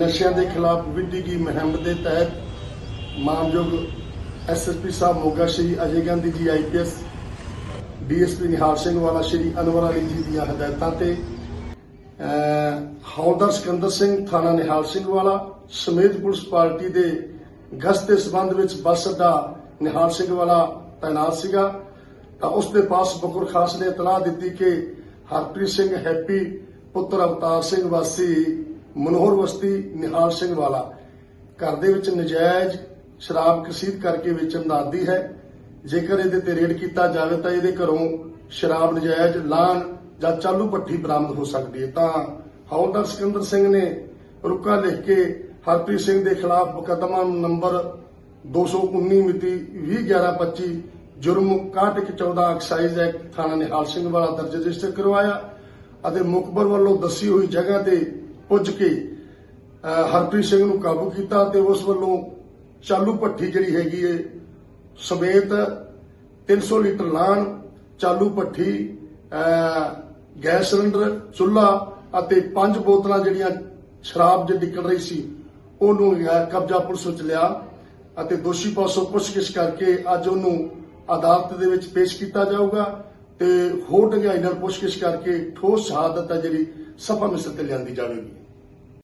ਨਸ਼ਿਆਂ ਦੇ ਖਿਲਾਫ ਵਿੱਢੀ ਮੁਹਿੰਮ ਦੇ ਤਹਿਤ ਮਾਨਯੋਗ ਐਸਐਸਪੀ ਸਾਹਿਬ ਮੋਗਾ ਸ਼੍ਰੀ ਅਜੇ ਗਾਂਧੀ ਜੀ ਆਈਪੀਐਸ ਡੀਐਸਪੀ ਨਿਹਾਲ ਸਿੰਘ ਵਾਲਾ, ਸ਼੍ਰੀ ਅਨਵਰ ਅਲੀ ਜੀ ਦੀਆਂ ਹਦਾਇਤਾਂ ਤੇ ਹੌਲਦਾਰ ਸਿਕੰਦਰ ਸਿੰਘ ਥਾਣਾ ਨਿਹਾਲ ਸਿੰਘ ਵਾਲਾ ਸਮੇਤ ਪੁਲਿਸ ਪਾਰਟੀ ਦੇ ਗਸ਼ਤ ਦੇ ਸਬੰਧ ਵਿੱਚ ਬੱਸ ਅੱਡਾ ਨਿਹਾਲ ਸਿੰਘ ਵਾਲਾ ਤਾਇਨਾਤ ਸੀਗਾ। ਤਾਂ ਉਸ ਦੇ ਪਾਸ ਬਕੁਰ ਖਾਸ ਨੇ ਇਤਲਾਹ ਦਿੱਤੀ ਕਿ ਹਰਪ੍ਰੀਤ ਸਿੰਘ ਹੈਪੀ ਪੁੱਤਰ ਅਵਤਾਰ ਸਿੰਘ ਵਾਸੀ ਮਨੋਹਰ ਵਸਤੀ ਨਿਹਾਲ ਸਿੰਘ ਵਾਲਾ। ਘਰ ਦੇ ਵਿੱਚ ਨਜਾਇਜ਼ ਸ਼ਰਾਬ ਕਸੀਦ ਕਰਕੇ ਵੇਚਣ ਦਾ ਆਦੀ ਹੈ। ਜੇਕਰ ਇਹਦੇ ਤੇ ਰੇਡ ਕੀਤਾ ਜਾਵੇ ਤਾਂ ਇਹਦੇ ਘਰੋਂ ਸ਼ਰਾਬ ਨਜਾਇਜ਼ ਲਾਨ ਜਾਂ ਚਾਲੂ ਪੱਠੀ ਬਰਾਮਦ ਹੋ ਸਕਦੀ ਹੈ। ਤਾਂ ਹੌਲਦਾਰ ਸਿਕੰਦਰ ਸਿੰਘ ਨੇ ਰੁਕਾ ਲਿਖ ਕੇ ਹਰਪ੍ਰੀਤ ਸਿੰਘ ਦੇ ਖਿਲਾਫ ਮੁਕੱਦਮਾ ਨੰਬਰ 219 ਮਿਤੀ 201125 ਜੁਰਮ 6114 ਐਕਸਾਈਜ਼ ਐਕਟ ਥਾਣਾ ਨਿਹਾਲ ਸਿੰਘ ਵਾਲਾ ਦਰਜ ਰਜਿਸਟਰ ਕਰਵਾਇਆ ਅਤੇ ਮੁਖਬਰ ਵੱਲੋਂ ਦੱਸੀ ਹੋਈ ਜਗ੍ਹਾ ਤੇ ਪੁੱਜ ਕੇ ਹਰਪ੍ਰੀਤ ਸਿੰਘ ਨੂੰ ਕਾਬੂ ਕੀਤਾ ਤੇ ਉਸ ਵੱਲੋਂ ਚਾਲੂ ਭੱਠੀ ਜਿਹੜੀ ਹੈਗੀ ਏ, ਸਮੇਤ 300 ਲੀਟਰ ਲਾਣ, ਚਾਲੂ ਭੱਠੀ ਗੈਸ ਸਿਲੰਡਰ, ਚੁੱਲ੍ਹਾ ਅਤੇ ਪੰਜ ਬੋਤਲਾਂ ਜਿਹੜੀਆਂ ਸ਼ਰਾਬ ਜੇ ਨਿਕਲ ਰਹੀ ਸੀ, ਉਹਨੂੰ ਕਬਜ਼ਾ ਪੁਲਿਸ ਵਿੱਚ ਲਿਆ ਅਤੇ ਦੋਸ਼ੀ ਪਾਸੋਂ ਪੁੱਛਗਿੱਛ ਕਰਕੇ ਅੱਜ ਉਹਨੂੰ ਅਦਾਲਤ ਦੇ ਵਿੱਚ ਪੇਸ਼ ਕੀਤਾ ਜਾਊਗਾ। ਤੇ ਹੋਰ ਡੰਗਾਈ ਨਾਲ ਪੁੱਛਗਿੱਛ ਕਰਕੇ ਠੋਸ ਸ਼ਹਾਦਤ ਹੈ ਜਿਹੜੀ ਸਫਾ ਮਿਸਰ ਤੇ ਲਿਆਂਦੀ ਜਾਵੇਗੀ।